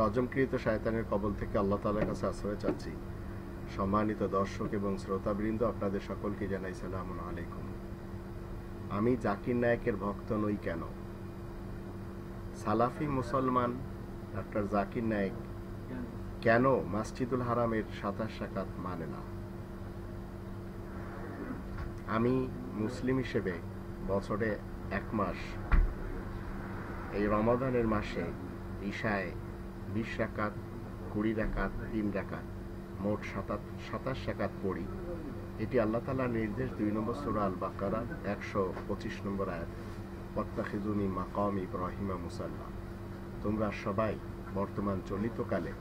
রজমকৃত শায়তানের কবল থেকে আল্লাহ তালার কাছে আশ্রয় চাচ্ছি। সম্মানিত দর্শক এবং শ্রোতাবৃন্দ, আপনাদের সকলকে জানাই সালাম আলাইকুম। আমি জাকির নায়কের ভক্ত নই কেন? সালাফি মুসলমান ডক্টর জাকির নায়েক কেন মাসজিদুল হারামের সাতাশ সাকাত মানে না? আমি মুসলিম হিসেবে বছরে এক মাস এই রমাদানের মাসে ঈশায় বিশ রাকাত কুড়ি রাকাত তিন রাকাত মোট সাতাত, সাতাশ রাকাত পড়ি। এটি আল্লাহ তালার নির্দেশ দুই নম্বর সুরা আল বাকারা একশো পঁচিশ নম্বর আয়াত। পত্তাখিজুনি মাকাম ইব্রাহিমা মুসাল্লা। তোমরা সবাই বর্তমান চলিতকালে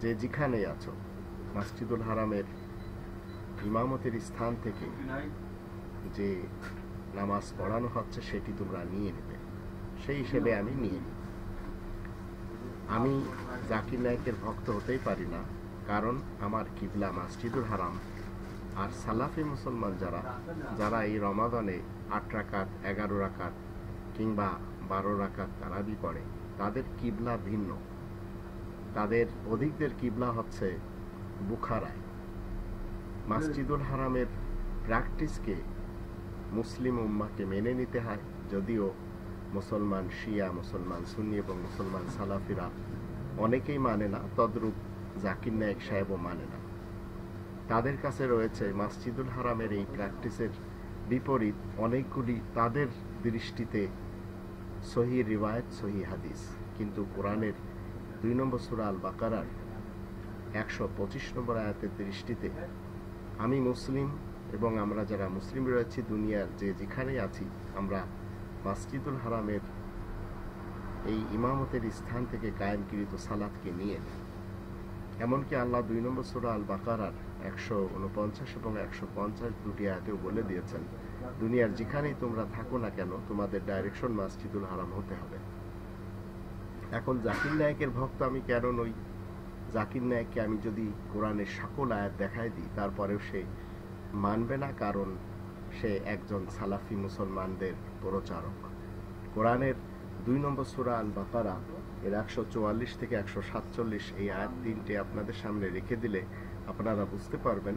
যে যেখানে আছো, মাসজিদুল হারামের ইমামতের স্থান থেকে যে নামাজ পড়ানো হচ্ছে, সেটি তোমরা নিয়ে নেবে। সেই হিসেবে আমি নিয়ে নিই আমি জাকির নায়কের ভক্ত হতেই পারি না, কারণ আমার কিবলা মাসজিদুল হারাম। আর সালাফি মুসলমান যারা যারা এই রমাদানে আট রাকাত, এগারো রাকাত কিংবা বারো রাকাত তারাবি করে, তাদের কিবলা ভিন্ন। তাদের অধিকদের কিবলা হচ্ছে বুখারায়। মাসজিদুল হারামের প্র্যাকটিসকে মুসলিম উম্মাকে মেনে নিতে হয়, যদিও মুসলমান শিয়া, মুসলমান সুন্নি এবং মুসলমান সালাফিরা অনেকেই মানে না, তদ্রূপ জাকির নায়ক সাহেবও মানে না। তাদের কাছে রয়েছে মাসজিদুল হারামের এই প্র্যাকটিসের বিপরীত অনেকগুলি তাদের দৃষ্টিতে সহি রিওয়ায়ত, সহি হাদিস। কিন্তু কোরআনের দুই নম্বর সুরা আল বাকারার একশো পঁচিশ নম্বর আয়াতের দৃষ্টিতে আমি মুসলিম এবং আমরা যারা মুসলিম রয়েছি দুনিয়ার যে যেখানেই আছি, আমরা মাসজিদুল হারামের এই ইমামতের স্থান থেকে কায়েমকৃত সালাদকে নিয়ে এমনকি আল্লাহ দুই নম্বর সুরা আল বাকারার একশো উনপঞ্চাশ এবং একশো পঞ্চাশ দুটি আয়াতেও বলে দিয়েছেন, দুনিয়ার যেখানেই তোমরা থাকো না কেন, তোমাদের ডাইরেকশন মাসজিদুল হারাম হতে হবে। এখন জাকির নায়কের ভক্ত আমি কেন নই? জাকির নায়ককে আমি যদি কোরআনের সকল আয়াত দেখাই দিই, তারপরেও সে মানবে না, কারণ সে একজন সালাফি মুসলমানদের প্রচারক। কোরআনের দুই নম্বর সুরা আল বাকারা এর একশো চুয়াল্লিশ থেকে একশো সাতচল্লিশ এই আয়াত তিনটে আপনাদের সামনে রেখে দিলে আপনারা বুঝতে পারবেন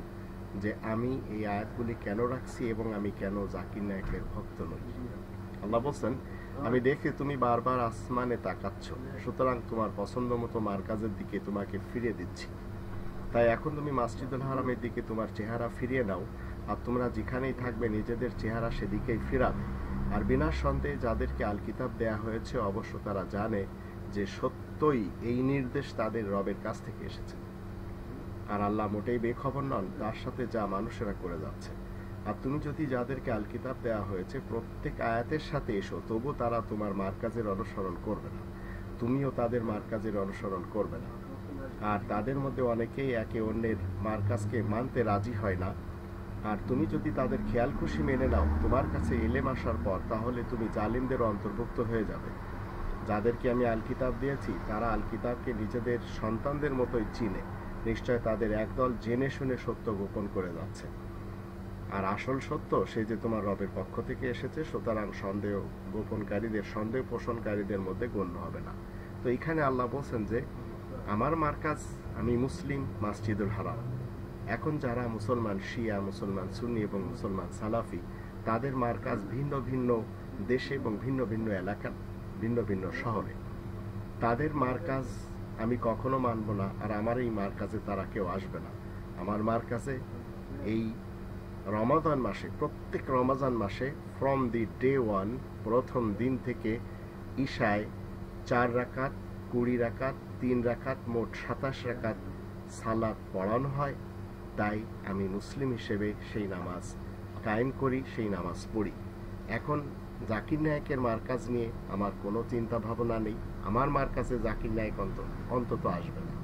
যে আমি এই আয়াতগুলি কেন রাখছি এবং আমি কেন জাকির নায়কের ভক্ত নই। আল্লাহ বলছেন, আমি দেখে তুমি বারবার আসমানে তাকাচ্ছ, সুতরাং তোমার পছন্দ মতো মার্কাজের দিকে তোমাকে ফিরে দিচ্ছি। তাই এখন তুমি মাসজিদুল হারামের দিকে তোমার চেহারা ফিরিয়ে নাও আর তোমরা যেখানেই থাকবে নিজেদের চেহারা সেদিকেই ফিরাবে। আর বিনা সন্দেহে যাদেরকে আল কিতাব দেয়া হয়েছে অবশ্য তারা জানে যে সত্যই এই নির্দেশ তাদের রবের কাছ থেকে এসেছে। আর আল্লাহ মোটেই বেখবর নন, তার সাথে যা মানুষেরা করে যাচ্ছে। আর তুমি যদি যাদেরকে আল কিতাব দেওয়া হয়েছে প্রত্যেক আয়াতের সাথে এসো, তবু তারা তোমার মার্কাজের অনুসরণ করবে না। তুমিও তাদের মার্কাজের অনুসরণ করবে না। আর তাদের মধ্যে অনেকেই একে অন্যের মার্কাজকে মানতে রাজি হয় না। আর তুমি যদি তাদের খেয়াল খুশি মেনে নাও, তোমার কাছে এলেম আসার পর তাহলে তুমি জালিমদের অন্তর্ভুক্ত হয়ে যাবে। যাদেরকে আমি আল কিতাব দিয়েছি, তারা আল কিতাবকে নিজেদের সন্তানদের মতোই চিনে। নিশ্চয় তাদের একদল জেনে শুনে সত্য গোপন করে যাচ্ছে। আর আসল সত্য, সে যে তোমার রবের পক্ষ থেকে এসেছে, সুতরাং সন্দেহ গোপনকারীদের, সন্দেহ পোষণকারীদের মধ্যে গণ্য হবে না। তো এখানে আল্লাহ বলছেন যে আমার মার্কাজ, আমি মুসলিম, মাসজিদুল হারাম। এখন যারা মুসলমান শিয়া, মুসলমান সুন্নি এবং মুসলমান সালাফি, তাদের মার্কাজ ভিন্ন ভিন্ন দেশে এবং ভিন্ন ভিন্ন এলাকা, ভিন্ন ভিন্ন শহরে। তাদের মার্কাজ আমি কখনো মানব না, আর আমার এই মার্কাজে তারা কেউ আসবে না। আমার মার্কাজে এই রমাদান মাসে, প্রত্যেক রমাজান মাসে ফ্রম দি ডে ওয়ান প্রথম দিন থেকে ঈশায় চার রাকাত, কুড়ি রাকাত তিন রাকাত, মোট সাতাশ রাকাত সালাদ পড়ানো হয়। তাই আমি মুসলিম হিসেবে সেই নামাজ কায়েম করি, সেই নামাজ পড়ি। এখন জাকির নায়কের মার্কাজ নিয়ে আমার কোনো চিন্তা ভাবনা নেই। আমার মার্কাজে জাকির নায়ক অন্তত আসবে না।